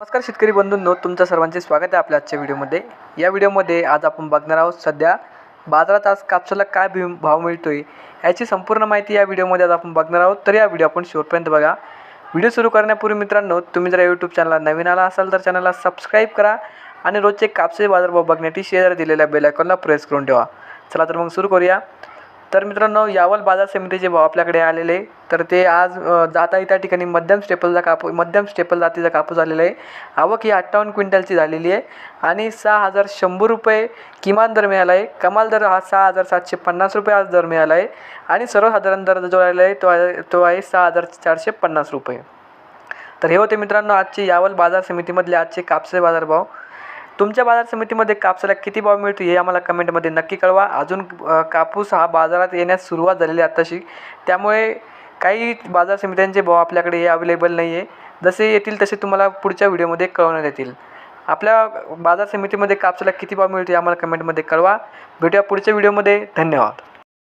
नमस्कार शेतकरी बंधूंनो तुमचं सर्वांचे स्वागत आहे आपल्या आजच्या व्हिडिओमध्ये. या व्हिडिओमध्ये आज आपण बघणार आहोत सध्या बाजारात आज कापसाला काय भि भाव मिळतो आहे याची संपूर्ण माहिती या व्हिडिओमध्ये आज आपण बघणार आहोत. तर या व्हिडिओ आपण शेवटपर्यंत बघा. व्हिडिओ सुरू करण्यापूर्वी मित्रांनो तुम्ही जर यूट्यूब चॅनलला नवीन आला असाल तर चॅनलला सबस्क्राईब करा आणि रोजचे कापसे बाजारभाव बघण्यासाठी शेअर दिलेल्या बेल आयकॉनला प्रेस करून ठेवा. चला तर मग सुरू करूया. तर मित्रांनो यावल बाजार समितीचे भाव आपल्याकडे आलेले तर ते आज जाता जात आहे त्या ठिकाणी मध्यम स्टेपलचा कापूस मध्यम स्टेपल जातीचा कापूस आलेला आहे. आवक ही अठ्ठावन्न क्विंटलची झालेली आहे आणि सहा हजार शंभर रुपये किमान दर मिळाला आहे. कमाल दर हा सहा हजार सातशे पन्नास रुपये आज दर मिळाला आहे आणि सर्वसाधारण दर जो आलेला आहे तो आहे तो आहे सहा हजार चारशे पन्नास रुपये. तर हे होते मित्रांनो आजचे यावल बाजार समितीमधले आजचे कापसे बाजारभाव. तुमच्या बाजार समितीमध्ये कापसाला किती भाव मिळतो हे आम्हाला कमेंटमध्ये नक्की कळवा. अजून कापूस हा बाजारात येण्यास सुरुवात झालेली आहे आत्ताशी त्यामुळे काही बाजार समित्यांचे भाव आपल्याकडे हे अवेलेबल नाही आहे जसे येतील तसे तुम्हाला पुढच्या व्हिडिओमध्ये कळवण्यात येतील. आपल्या बाजार समितीमध्ये कापसाला किती भाव मिळतो हे आम्हाला कमेंटमध्ये कळवा. भेटूया पुढच्या व्हिडिओमध्ये. धन्यवाद.